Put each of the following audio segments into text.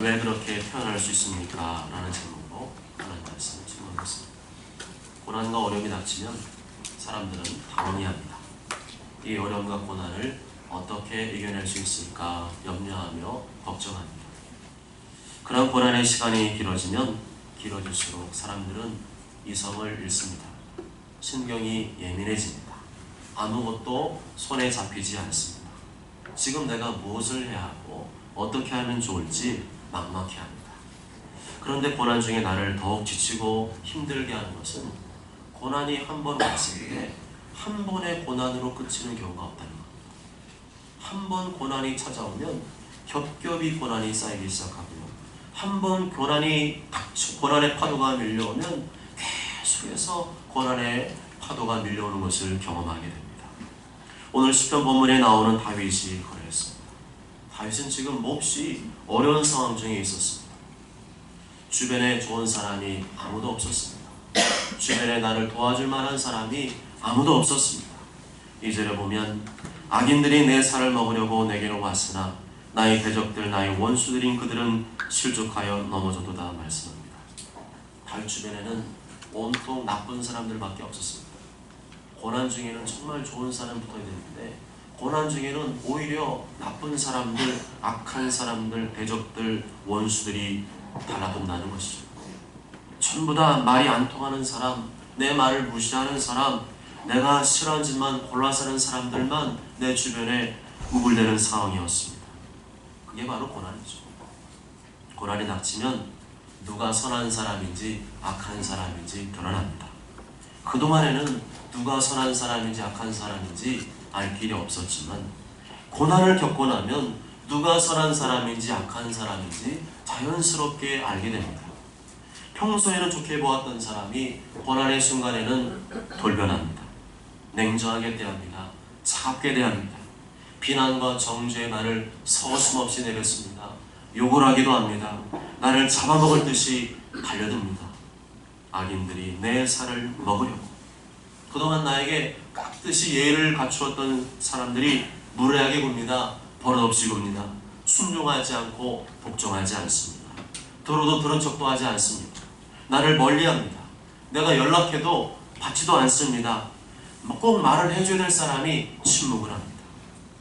왜 그렇게 표현할 수 있습니까? 라는 제목으로 하나님 말씀을 증언했습니다. 고난과 어려움이 닥치면 사람들은 당황해합니다. 이 어려움과 고난을 어떻게 이겨낼 수 있을까 염려하며 걱정합니다. 그런 고난의 시간이 길어지면 길어질수록 사람들은 이성을 잃습니다. 신경이 예민해집니다. 아무것도 손에 잡히지 않습니다. 지금 내가 무엇을 해야 하고 어떻게 하면 좋을지 막막해 합니다. 그런데 고난 중에 나를 더욱 지치고 힘들게 하는 것은 고난이 한 번 왔을 때 한 번의 고난으로 그치는 경우가 없다는 겁니다. 한 번 고난이 찾아오면 겹겹이 고난이 쌓이기 시작하고요. 한 번 고난이 고난의 파도가 밀려오면 계속해서 고난의 파도가 밀려오는 것을 경험하게 됩니다. 오늘 시편 본문에 나오는 다윗이 다. 다윗은 지금 몹시 어려운 상황 중에 있었습니다. 주변에 좋은 사람이 아무도 없었습니다. 주변에 나를 도와줄 만한 사람이 아무도 없었습니다. 이절에 보면 악인들이 내 살을 먹으려고 내게로 왔으나 나의 대적들 나의 원수들인 그들은 실족하여 넘어져도다 말씀합니다. 다윗 주변에는 온통 나쁜 사람들밖에 없었습니다. 고난 중에는 정말 좋은 사람 붙어야 되는데 고난 중에는 오히려 나쁜 사람들, 악한 사람들, 대적들, 원수들이 달라붙나는 것이죠. 전부 다 말이 안 통하는 사람, 내 말을 무시하는 사람, 내가 싫어하는 짓만 골라 사는 사람들만 내 주변에 우글대는 상황이었습니다. 그게 바로 고난이죠. 고난이 닥치면 누가 선한 사람인지 악한 사람인지 드러납니다. 그동안에는 누가 선한 사람인지 악한 사람인지 알 길이 없었지만 고난을 겪고 나면 누가 선한 사람인지 악한 사람인지 자연스럽게 알게 됩니다. 평소에는 좋게 보았던 사람이 고난의 순간에는 돌변합니다. 냉정하게 대합니다. 차갑게 대합니다. 비난과 정죄의 말을 서슴없이 내뱉습니다. 욕을 하기도 합니다. 나를 잡아먹을 듯이 달려듭니다. 악인들이 내 살을 먹으려고 그동안 나에게 깍듯이 예를 갖추었던 사람들이 무례하게 굽니다. 버릇없이 굽니다. 순종하지 않고 복종하지 않습니다. 들어도 들은 척도 하지 않습니다. 나를 멀리합니다. 내가 연락해도 받지도 않습니다. 꼭 말을 해줘야 될 사람이 침묵을 합니다.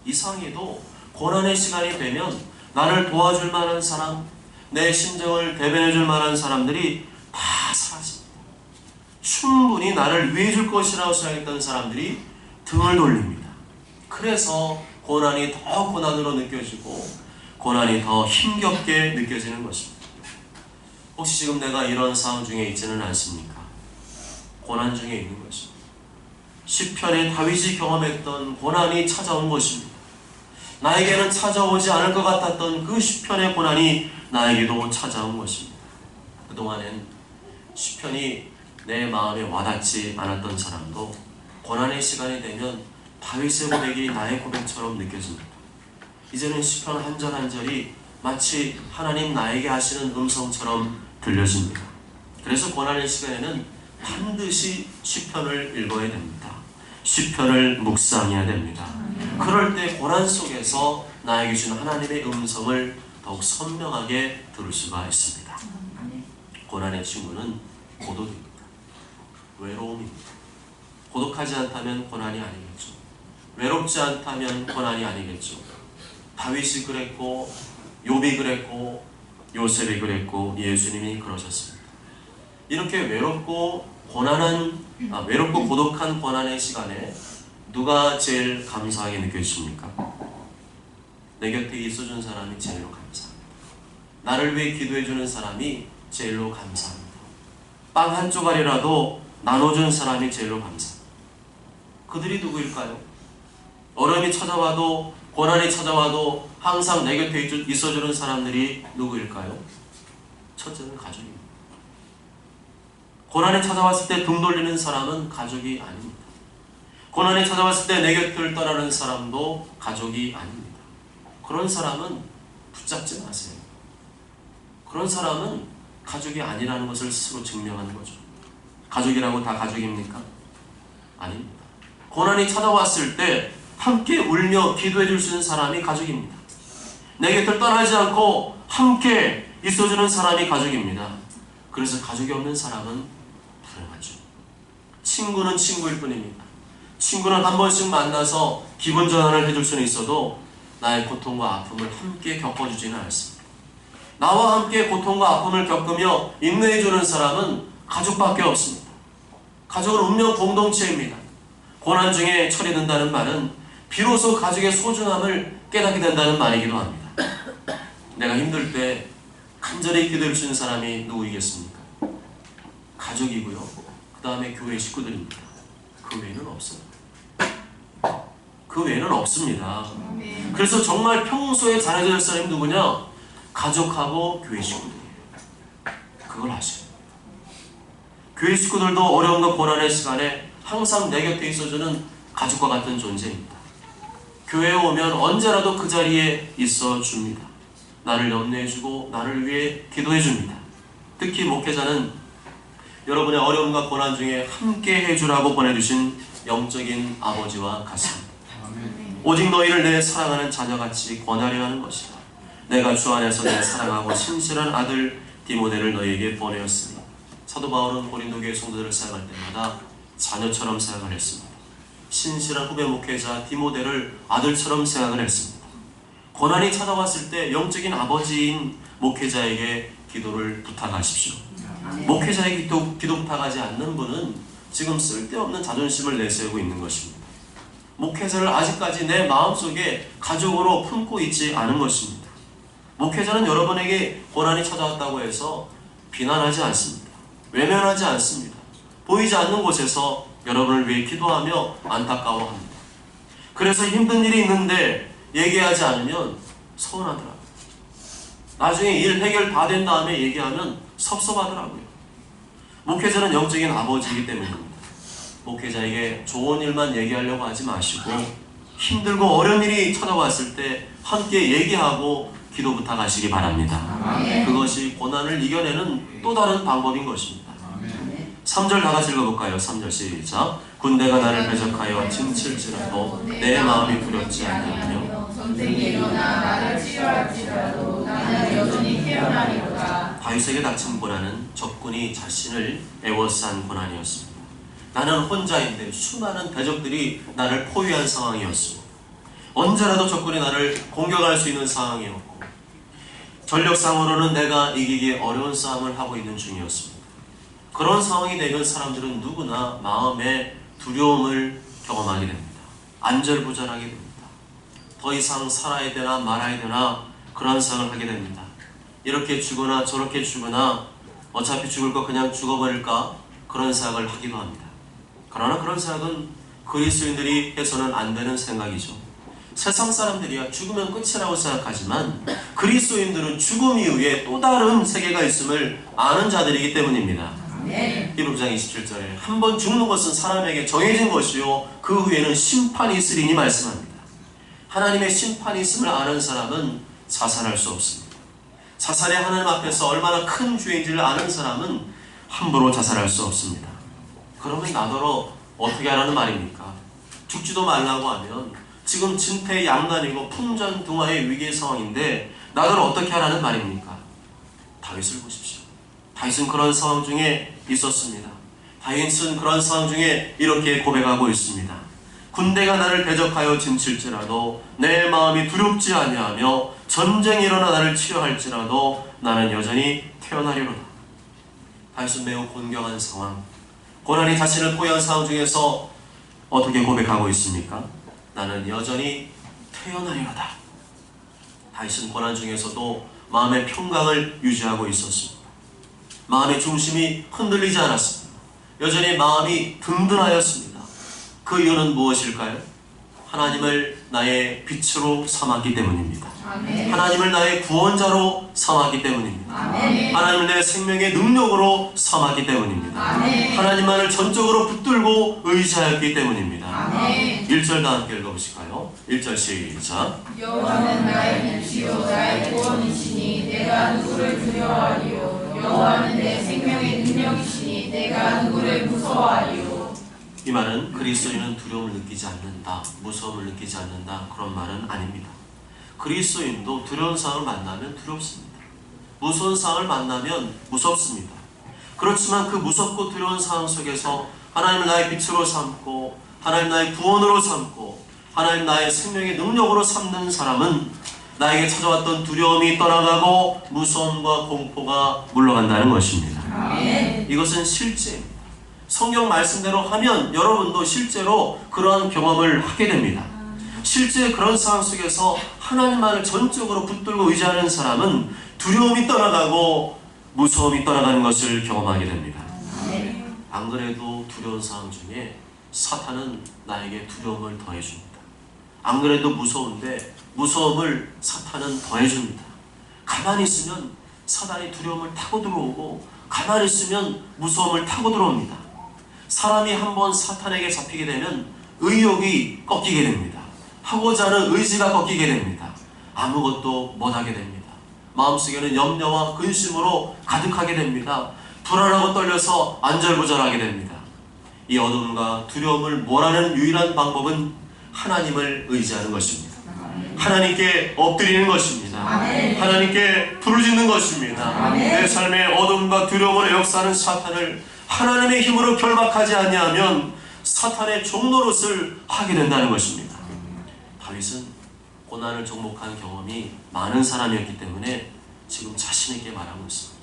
이상해도 고난의 시간이 되면 나를 도와줄 만한 사람, 내 심정을 대변해줄 만한 사람들이 다 사라집니다. 충분히 나를 위해 줄 것이라고 생각했던 사람들이 등을 돌립니다. 그래서 고난이 더 고난으로 느껴지고 고난이 더 힘겹게 느껴지는 것입니다. 혹시 지금 내가 이런 상황 중에 있지는 않습니까? 고난 중에 있는 것입니다. 시편에 다윗이 경험했던 고난이 찾아온 것입니다. 나에게는 찾아오지 않을 것 같았던 그 시편의 고난이 나에게도 찾아온 것입니다. 그동안엔 시편이 내 마음에 와닿지 않았던 사람도 고난의 시간이 되면 다윗의 고백이 나의 고백처럼 느껴집니다. 이제는 시편 한 절 한 절이 마치 하나님 나에게 하시는 음성처럼 들려집니다. 그래서 고난의 시간에는 반드시 시편을 읽어야 됩니다. 시편을 묵상해야 됩니다. 그럴 때 고난 속에서 나에게 주는 하나님의 음성을 더욱 선명하게 들을 수가 있습니다. 고난의 친구는 고독입니다. 외로움입니다. 고독하지 않다면 고난이 아니겠죠. 외롭지 않다면 고난이 아니겠죠. 다윗이 그랬고 욥이 그랬고 요셉이 그랬고 예수님이 그러셨습니다. 이렇게 외롭고 고난한 아, 외롭고 고독한 고난의 시간에 누가 제일 감사하게 느껴지십니까? 내 곁에 있어준 사람이 제일로 감사합니다. 나를 위해 기도해주는 사람이 제일로 감사합니다. 빵 한 조각이라도 나눠준 사람이 제일로 감사합니다. 그들이 누구일까요? 어려움이 찾아와도 고난이 찾아와도 항상 내 곁에 있어주는 사람들이 누구일까요? 첫째는 가족입니다. 고난이 찾아왔을 때 등 돌리는 사람은 가족이 아닙니다. 고난이 찾아왔을 때 내 곁을 떠나는 사람도 가족이 아닙니다. 그런 사람은 붙잡지 마세요. 그런 사람은 가족이 아니라는 것을 스스로 증명하는 거죠. 가족이라고 다 가족입니까? 아닙니다. 고난이 찾아왔을 때 함께 울며 기도해 줄 수 있는 사람이 가족입니다. 내 곁을 떠나지 않고 함께 있어주는 사람이 가족입니다. 그래서 가족이 없는 사람은 불행하죠. 친구는 친구일 뿐입니다. 친구는 한 번씩 만나서 기분 전환을 해줄 수는 있어도 나의 고통과 아픔을 함께 겪어주지는 않습니다. 나와 함께 고통과 아픔을 겪으며 인내해주는 사람은 가족밖에 없습니다. 가족은 운명 공동체입니다. 고난 중에 처리된다는 말은 비로소 가족의 소중함을 깨닫게 된다는 말이기도 합니다. 내가 힘들 때 간절히 기도해 주시는 사람이 누구이겠습니까? 가족이고요. 그 다음에 교회 식구들입니다. 그 외에는 없어요. 그 외에는 없습니다. 그래서 정말 평소에 잘해줘야 할 사람이 누구냐? 가족하고 교회 식구들이에요. 그걸 돼요. 교회 식구들도 어려움과 고난의 시간에 항상 내 곁에 있어주는 가족과 같은 존재입니다. 교회에 오면 언제라도 그 자리에 있어 줍니다. 나를 염려해주고 나를 위해 기도해줍니다. 특히 목회자는 여러분의 어려움과 고난 중에 함께 해주라고 보내주신 영적인 아버지와 같습니다. 오직 너희를 내 사랑하는 자녀같이 권하려 하는 것이다. 내가 주 안에서 내 사랑하고 신실한 아들 디모데를 너희에게 보내었으니 사도 바울은 고린도 교회 성도들을 사랑할 때마다 자녀처럼 생각을 했습니다. 신실한 후배 목회자 디모데를 아들처럼 생각을 했습니다. 고난이 찾아왔을 때 영적인 아버지인 목회자에게 기도를 부탁하십시오. 목회자에게 기도, 기도 부탁하지 않는 분은 지금 쓸데없는 자존심을 내세우고 있는 것입니다. 목회자를 아직까지 내 마음속에 가족으로 품고 있지 않은 것입니다. 목회자는 여러분에게 고난이 찾아왔다고 해서 비난하지 않습니다. 외면하지 않습니다. 보이지 않는 곳에서 여러분을 위해 기도하며 안타까워합니다. 그래서 힘든 일이 있는데 얘기하지 않으면 서운하더라고요. 나중에 일 해결 다 된 다음에 얘기하면 섭섭하더라고요. 목회자는 영적인 아버지이기 때문입니다. 목회자에게 좋은 일만 얘기하려고 하지 마시고 힘들고 어려운 일이 찾아왔을 때 함께 얘기하고 기도 부탁하시기 바랍니다. 그것이 고난을 이겨내는 또 다른 방법인 것입니다. 3절 다 같이 읽어볼까요? 3절 시작 군대가 나를 배적하여 침칠지라도 내 마음이 두렵지 않냐며 전쟁이 일어나 나를 치료할지라도 나는 여전히 태어나리로다. 다윗에게 닥친 고난은 적군이 자신을 애워싼 고난이었습니다. 나는 혼자인데 수많은 대적들이 나를 포위한 상황이었습니다. 언제라도 적군이 나를 공격할 수 있는 상황이었고 전력상으로는 내가 이기기 어려운 싸움을 하고 있는 중이었습니다. 그런 상황이 되면 사람들은 누구나 마음에 두려움을 경험하게 됩니다. 안절부절하게 됩니다. 더 이상 살아야 되나 말아야 되나 그런 생각을 하게 됩니다. 이렇게 죽거나 저렇게 죽거나 어차피 죽을 거 그냥 죽어버릴까 그런 생각을 하기도 합니다. 그러나 그런 생각은 그리스도인들이 해서는 안 되는 생각이죠. 세상 사람들이야 죽으면 끝이라고 생각하지만 그리스도인들은 죽음 이후에 또 다른 세계가 있음을 아는 자들이기 때문입니다. 네. 히브리장 27절에 한 번 죽는 것은 사람에게 정해진 것이요 그 후에는 심판이 있으리니 말씀합니다. 하나님의 심판이 있음을 아는 사람은 자살할 수 없습니다. 자살의 하나님 앞에서 얼마나 큰 죄인지를 아는 사람은 함부로 자살할 수 없습니다. 그러면 나더러 어떻게 하라는 말입니까? 죽지도 말라고 하면 지금 진퇴 양난이고 풍전등화의 위기의 상황인데 나더러 어떻게 하라는 말입니까? 다윗을 보십시오. 다윗은 그런 상황 중에 있었습니다. 다윗은 그런 상황 중에 이렇게 고백하고 있습니다. 군대가 나를 대적하여 진칠지라도 내 마음이 두렵지 아니하며 전쟁이 일어나 나를 치료할지라도 나는 여전히 태어나리로다. 다윗은 매우 곤경한 상황, 고난이 자신을 포위한 상황 중에서 어떻게 고백하고 있습니까? 나는 여전히 태어나리로다. 다윗은 고난 중에서도 마음의 평강을 유지하고 있었습니다. 마음의 중심이 흔들리지 않았습니다. 여전히 마음이 든든하였습니다. 그 이유는 무엇일까요? 하나님을 나의 빛으로 삼았기 때문입니다. 아멘. 하나님을 나의 구원자로 삼았기 때문입니다. 아멘. 하나님을 내 생명의 능력으로 삼았기 때문입니다. 아멘. 하나님만을 전적으로 붙들고 의지하였기 때문입니다. 아멘. 1절 다 함께 읽어보실까요? 1절 시작 여호와는 나의 빛이요 나의 구원이시니 내가 누구를 두려워하리요 여호와는 내 생명의 능력이시니 내가 누구를 무서워하리요 이 말은 그리스도인은 두려움을 느끼지 않는다, 무서움을 느끼지 않는다 그런 말은 아닙니다. 그리스도인도 두려운 상황을 만나면 두렵습니다. 무서운 상황을 만나면 무섭습니다. 그렇지만 그 무섭고 두려운 상황 속에서 하나님 나의 빛으로 삼고 하나님 나의 구원으로 삼고 하나님 나의 생명의 능력으로 삼는 사람은 나에게 찾아왔던 두려움이 떠나가고 무서움과 공포가 물러간다는 것입니다. 이것은 실제입니다. 성경 말씀대로 하면 여러분도 실제로 그러한 경험을 하게 됩니다. 실제 그런 상황 속에서 하나님만을 전적으로 붙들고 의지하는 사람은 두려움이 떠나가고 무서움이 떠나가는 것을 경험하게 됩니다. 안 그래도 두려운 상황 중에 사탄은 나에게 두려움을 더해줍니다. 안 그래도 무서운데 무서움을 사탄은 더해줍니다. 가만히 있으면 사단이 두려움을 타고 들어오고 가만히 있으면 무서움을 타고 들어옵니다. 사람이 한번 사탄에게 잡히게 되면 의욕이 꺾이게 됩니다. 하고자 하는 의지가 꺾이게 됩니다. 아무것도 못하게 됩니다. 마음속에는 염려와 근심으로 가득하게 됩니다. 불안하고 떨려서 안절부절하게 됩니다. 이 어둠과 두려움을 몰아내는 유일한 방법은 하나님을 의지하는 것입니다. 하나님께 엎드리는 것입니다. 하나님께 부르짖는 것입니다. 내 삶의 어둠과 두려움으로 역사하는 사탄을 하나님의 힘으로 결박하지 아니하면 사탄의 종노릇을 하게 된다는 것입니다. 다윗은 고난을 정복한 경험이 많은 사람이었기 때문에 지금 자신에게 말하고 있습니다.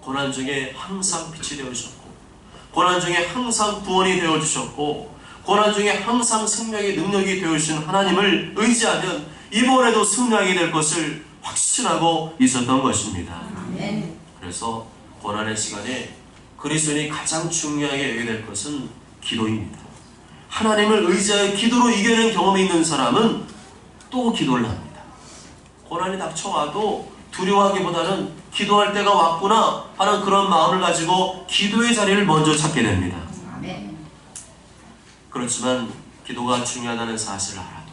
고난 중에 항상 빛이 되어 주셨 고 고난 중에 항상 구원이 되어 주셨고 고난 중에 항상 생명의 능력이 되어 주신 하나님을 의지하면 이번에도 승리하게 될 것을 확신하고 있었던 것입니다. 그래서 고난의 시간에 그리스도인이 가장 중요하게 여겨야 될 것은 기도입니다. 하나님을 의지하여 기도로 이겨낸 경험이 있는 사람은 또 기도를 합니다. 고난이 닥쳐와도 두려워하기보다는 기도할 때가 왔구나 하는 그런 마음을 가지고 기도의 자리를 먼저 찾게 됩니다. 그렇지만 기도가 중요하다는 사실을 알아도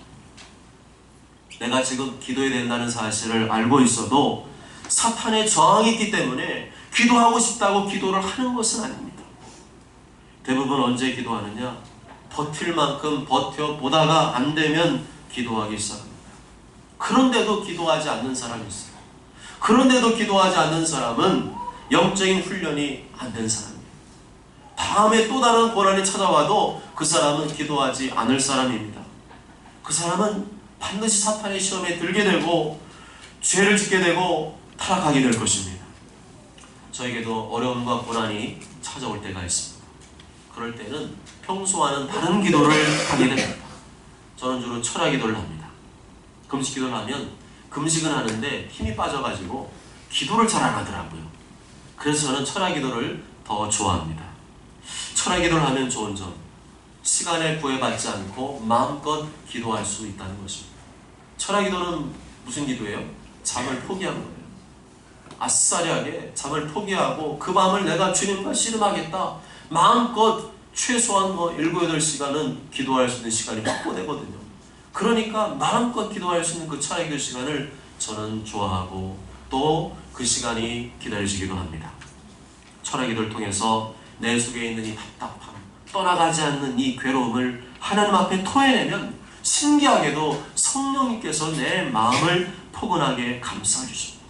내가 지금 기도해야 된다는 사실을 알고 있어도 사탄의 저항이 있기 때문에 기도하고 싶다고 기도를 하는 것은 아닙니다. 대부분 언제 기도하느냐? 버틸 만큼 버텨 보다가 안 되면 기도하기 시작합니다. 그런데도 기도하지 않는 사람이 있어요. 그런데도 기도하지 않는 사람은 영적인 훈련이 안 된 사람이에요. 다음에 또 다른 고난이 찾아와도 그 사람은 기도하지 않을 사람입니다. 그 사람은 반드시 사탄의 시험에 들게 되고 죄를 짓게 되고 타락하게 될 것입니다. 저에게도 어려움과 고난이 찾아올 때가 있습니다. 그럴 때는 평소와는 다른 기도를 하게 됩니다. 저는 주로 철학 기도를 합니다. 금식 기도를 하면 금식은 하는데 힘이 빠져가지고 기도를 잘 안 하더라고요. 그래서 저는 철학 기도를 더 좋아합니다. 철학 기도를 하면 좋은 점, 시간에 구애받지 않고 마음껏 기도할 수 있다는 것입니다. 철학 기도는 무슨 기도예요? 잠을 포기한 거예요. 아싸리하게 잠을 포기하고 그 밤을 내가 주님과 씨름하겠다. 마음껏 최소한 뭐 7, 8시간은 기도할 수 있는 시간이 확보되거든요. 그러니까 마음껏 기도할 수 있는 그그 시간을 저는 좋아하고 또 그 시간이 기다려지기도 합니다. 철학 기도를 통해서 내 속에 있는 이 답답함, 떠나가지 않는 이 괴로움을 하나님 앞에 토해내면 신기하게도 성령님께서 내 마음을 포근하게 감싸주십니다.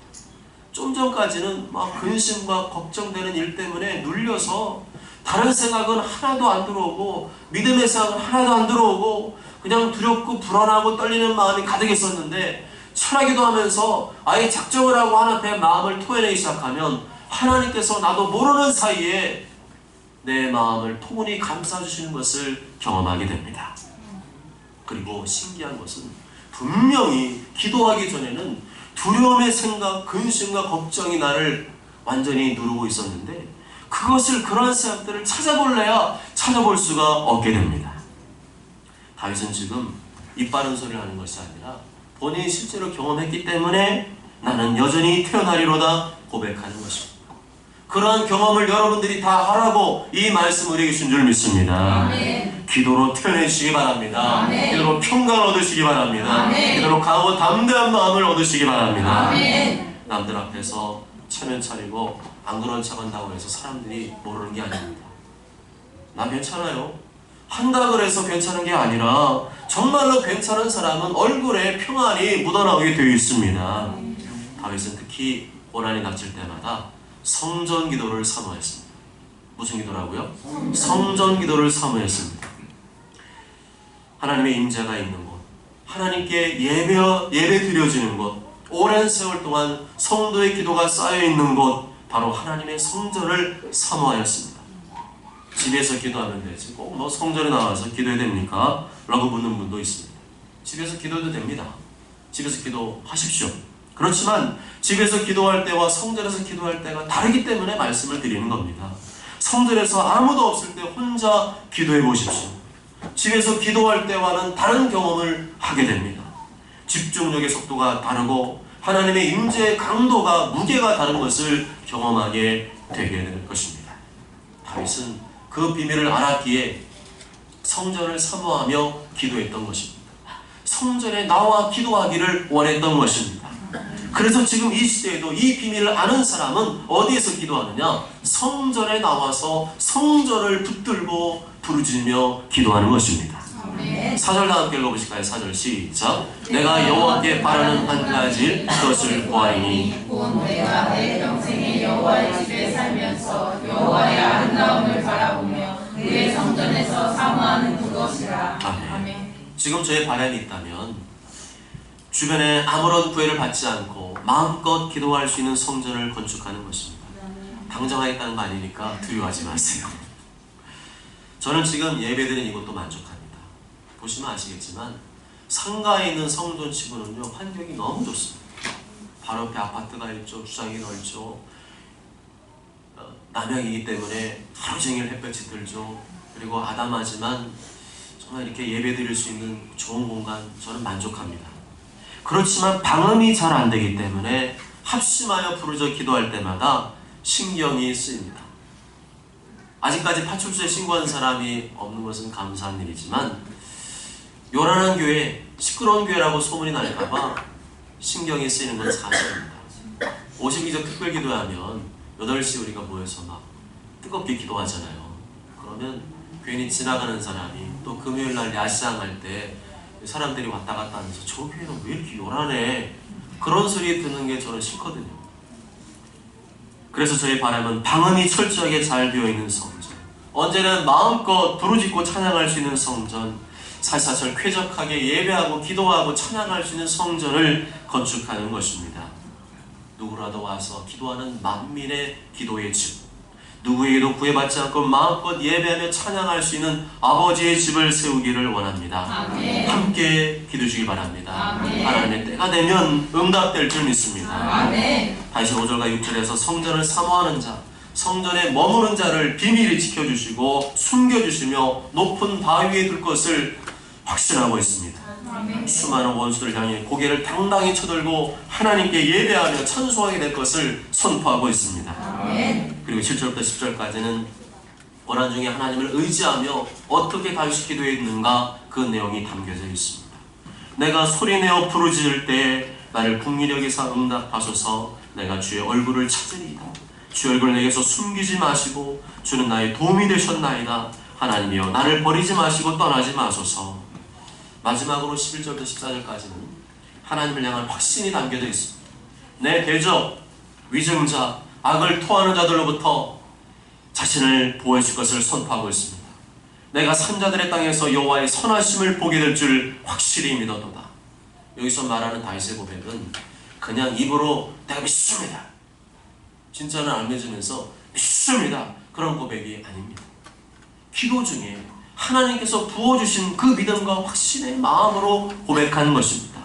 좀 전까지는 막 근심과 걱정되는 일 때문에 눌려서 다른 생각은 하나도 안 들어오고 믿음의 생각은 하나도 안 들어오고 그냥 두렵고 불안하고 떨리는 마음이 가득했었는데 철학기도 하면서 아예 작정을 하고 하나님의 마음을 토해내기 시작하면 하나님께서 나도 모르는 사이에 내 마음을 포근히 감싸주시는 것을 경험하게 됩니다. 그리고 신기한 것은 분명히 기도하기 전에는 두려움의 생각, 근심과 걱정이 나를 완전히 누르고 있었는데 그것을 그런 생각들을 찾아볼래야 찾아볼 수가 없게 됩니다. 다윗은 지금 입 바른 소리를 하는 것이 아니라 본인이 실제로 경험했기 때문에 나는 여전히 태어나리로다 고백하는 것입니다. 그러한 경험을 여러분들이 다 하라고 이 말씀을 우리에게 준 줄 믿습니다. 기도로 태어내시기 바랍니다. 아멘. 기도로 평강 얻으시기 바랍니다. 아멘. 기도로 강하고 담대한 마음을 얻으시기 바랍니다. 아멘. 남들 앞에서 차면 차리고 안 그런 척한다고 해서 사람들이 모르는 게 아닙니다. 나 괜찮아요. 한다 그래서 괜찮은 게 아니라 정말로 괜찮은 사람은 얼굴에 평안이 묻어나오게 되어 있습니다. 다윗은 특히 고난이 닥칠 때마다 성전 기도를 사모했습니다. 무슨 기도라고요? 성전 기도를 사모했습니다. 하나님의 임재가 있는 곳, 하나님께 예배 예배 드려지는 곳, 오랜 세월 동안 성도의 기도가 쌓여 있는 곳, 바로 하나님의 성전을 사모하였습니다. 집에서 기도하면 되지, 꼭뭐 성전에 나와서 기도해야 됩니까? 라고 묻는 분도 있습니다. 집에서 기도해도 됩니다. 집에서 기도하십시오. 그렇지만 집에서 기도할 때와 성전에서 기도할 때가 다르기 때문에 말씀을 드리는 겁니다. 성전에서 아무도 없을 때 혼자 기도해 보십시오. 집에서 기도할 때와는 다른 경험을 하게 됩니다. 집중력의 속도가 다르고 하나님의 임재의 강도가 무게가 다른 것을 경험하게 되게 될 것입니다. 다윗은 그 비밀을 알았기에 성전을 사모하며 기도했던 것입니다. 성전에 나와 기도하기를 원했던 것입니다. 그래서 지금 이 시대에도 이 비밀을 아는 사람은 어디에서 기도하느냐? 성전에 나와서 성전을 붙들고 부르짖으며 기도하는 것입니다. 사절 다 함께 읽어보실까요? 사절 시작. 내가 여호와께 바라는 한 가지 그것을 내가 내 평생에 여호와의 집에 살면서 여호와의 아름다움을 바라보며 그의 성전에서 사모하는 그것이라. 아멘. 지금 저의 바람이 있다면 주변에 아무런 구애를 받지 않고 마음껏 기도할 수 있는 성전을 건축하는 것입니다. 당장 하겠다는 거 아니니까 두려워하지 마세요. 저는 지금 예배드린 이곳도 만족합니다. 보시면 아시겠지만 상가에 있는 성전 치고는요 환경이 너무 좋습니다. 바로 옆에 아파트가 있죠, 주장이 넓죠. 어, 남양이기 때문에 하루 종일 햇볕이 들죠. 그리고 아담하지만 정말 이렇게 예배 드릴 수 있는 좋은 공간 저는 만족합니다. 그렇지만 방음이 잘 안 되기 때문에 합심하여 부르짖어 기도할 때마다 신경이 쓰입니다. 아직까지 파출소에 신고한 사람이 없는 것은 감사한 일이지만 요란한 교회, 시끄러운 교회라고 소문이 날까봐 신경이 쓰이는 건 사실입니다. 52조 특별 기도하면 8시 우리가 모여서 막 뜨겁게 기도하잖아요. 그러면 괜히 지나가는 사람이 또 금요일 날 야시장할 때 사람들이 왔다 갔다 하면서 저 교회는 왜 이렇게 요란해? 그런 소리 듣는 게 저는 싫거든요. 그래서 저희 바람은 방음이 철저하게 잘 되어 있는 성전, 언제나 마음껏 부르짖고 찬양할 수 있는 성전, 살사철 쾌적하게 예배하고 기도하고 찬양할 수 있는 성전을 건축하는 것입니다. 누구라도 와서 기도하는 만민의 기도의 집, 누구에게도 구애받지 않고 마음껏 예배하며 찬양할 수 있는 아버지의 집을 세우기를 원합니다. 아멘. 함께 기도주기 바랍니다. 아멘. 하나님의 때가 되면 응답될 줄 믿습니다. 아멘. 다시 5절과 6절에서 성전을 사모하는 자, 성전에 머무는 자를 비밀히 지켜주시고 숨겨주시며 높은 바위에 둘 것을 확신하고 있습니다. 수많은 원수들 향해 고개를 당당히 쳐들고 하나님께 예배하며 찬송하게 될 것을 선포하고 있습니다. 그리고 7절부터 10절까지는 고난 중에 하나님을 의지하며 어떻게 다윗이 기도했는가 그 내용이 담겨져 있습니다. 내가 소리내어 부르짖을 때 나를 국리력 여기서 응답하소서 내가 주의 얼굴을 찾으리이다. 주의 얼굴 내게서 숨기지 마시고 주는 나의 도움이 되셨나이다. 하나님이여 나를 버리지 마시고 떠나지 마소서. 마지막으로 11절부터 14절까지는 하나님을 향한 확신이 담겨져 있습니다. 내 대적, 위증자, 악을 토하는 자들로부터 자신을 보호해 줄 것을 선포하고 있습니다. 내가 산자들의 땅에서 여호와의 선하심을 보게 될 줄 확실히 믿었도다. 여기서 말하는 다윗의 고백은 그냥 입으로 내가 믿습니다. 진짜는 안 믿으면서 믿습니다. 그런 고백이 아닙니다. 기도 중에 하나님께서 부어주신 그 믿음과 확신의 마음으로 고백하는 것입니다.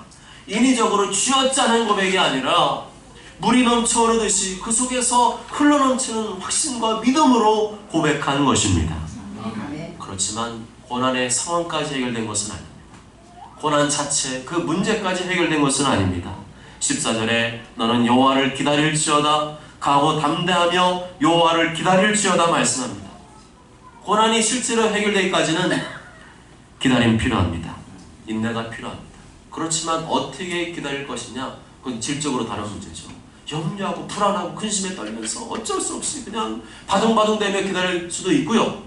인위적으로 쥐어짜는 고백이 아니라 물이 넘쳐 흐르듯이 그 속에서 흘러넘치는 확신과 믿음으로 고백하는 것입니다. 그렇지만 고난의 상황까지 해결된 것은 아닙니다. 고난 자체, 그 문제까지 해결된 것은 아닙니다. 14절에 너는 여호와를 기다릴지어다 가고 담대하며 여호와를 기다릴지어다 말씀합니다. 고난이 실제로 해결되기까지는 기다림 필요합니다. 인내가 필요합니다. 그렇지만 어떻게 기다릴 것이냐? 그건 질적으로 다른 문제죠. 염려하고 불안하고 근심에 떨면서 어쩔 수 없이 그냥 바둥바둥대며 기다릴 수도 있고요.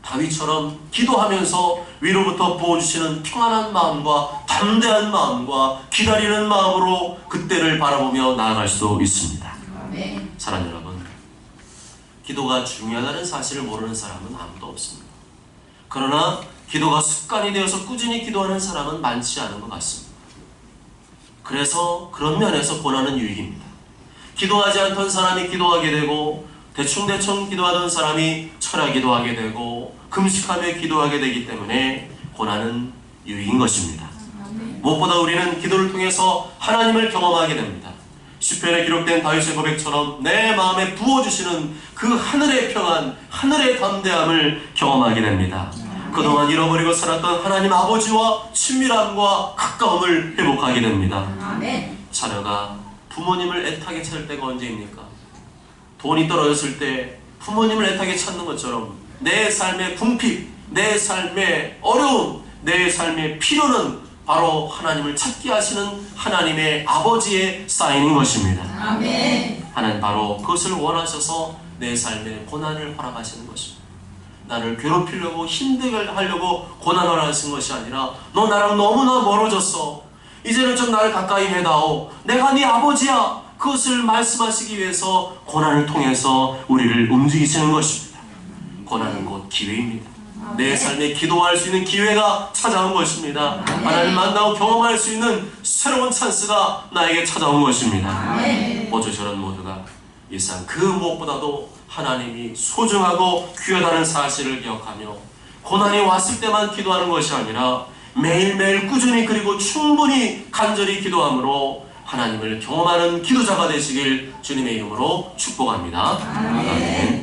다윗처럼 기도하면서 위로부터 부어주시는 평안한 마음과 담대한 마음과 기다리는 마음으로 그때를 바라보며 나아갈 수 있습니다. 사랑 여러분, 기도가 중요하다는 사실을 모르는 사람은 아무도 없습니다. 그러나 기도가 습관이 되어서 꾸준히 기도하는 사람은 많지 않은 것 같습니다. 그래서 그런 면에서 고난은 유익입니다. 기도하지 않던 사람이 기도하게 되고 대충대충 기도하던 사람이 철야 기도하게 되고 금식하며 기도하게 되기 때문에 고난은 유익인 것입니다. 무엇보다 우리는 기도를 통해서 하나님을 경험하게 됩니다. 시편에 기록된 다윗의 고백처럼 내 마음에 부어주시는 그 하늘의 평안, 하늘의 담대함을 경험하게 됩니다. 그동안 잃어버리고 살았던 하나님 아버지와 친밀함과 가까움을 회복하게 됩니다. 자녀가 부모님을 애타게 찾을 때가 언제입니까? 돈이 떨어졌을 때 부모님을 애타게 찾는 것처럼 내 삶의 궁핍, 내 삶의 어려움, 내 삶의 필요는 바로 하나님을 찾게 하시는 하나님의 아버지의 사인인 것입니다. 아멘. 하나님 바로 그것을 원하셔서 내 삶에 고난을 허락하시는 것입니다. 나를 괴롭히려고 힘들게 하려고 고난을 하신 것이 아니라 너 나랑 너무나 멀어졌어. 이제는 좀 나를 가까이 해다오. 내가 네 아버지야. 그것을 말씀하시기 위해서 고난을 통해서 우리를 움직이시는 것입니다. 고난은 곧 기회입니다. 내 삶에 기도할 수 있는 기회가 찾아온 것입니다. 하나님 만나고 경험할 수 있는 새로운 찬스가 나에게 찾아온 것입니다. 아멘. 모두 저런 모두가 일상 그 무엇보다도 하나님이 소중하고 귀하다는 사실을 기억하며 고난이 왔을 때만 기도하는 것이 아니라 매일매일 꾸준히 그리고 충분히 간절히 기도함으로 하나님을 경험하는 기도자가 되시길 주님의 이름으로 축복합니다. 아멘.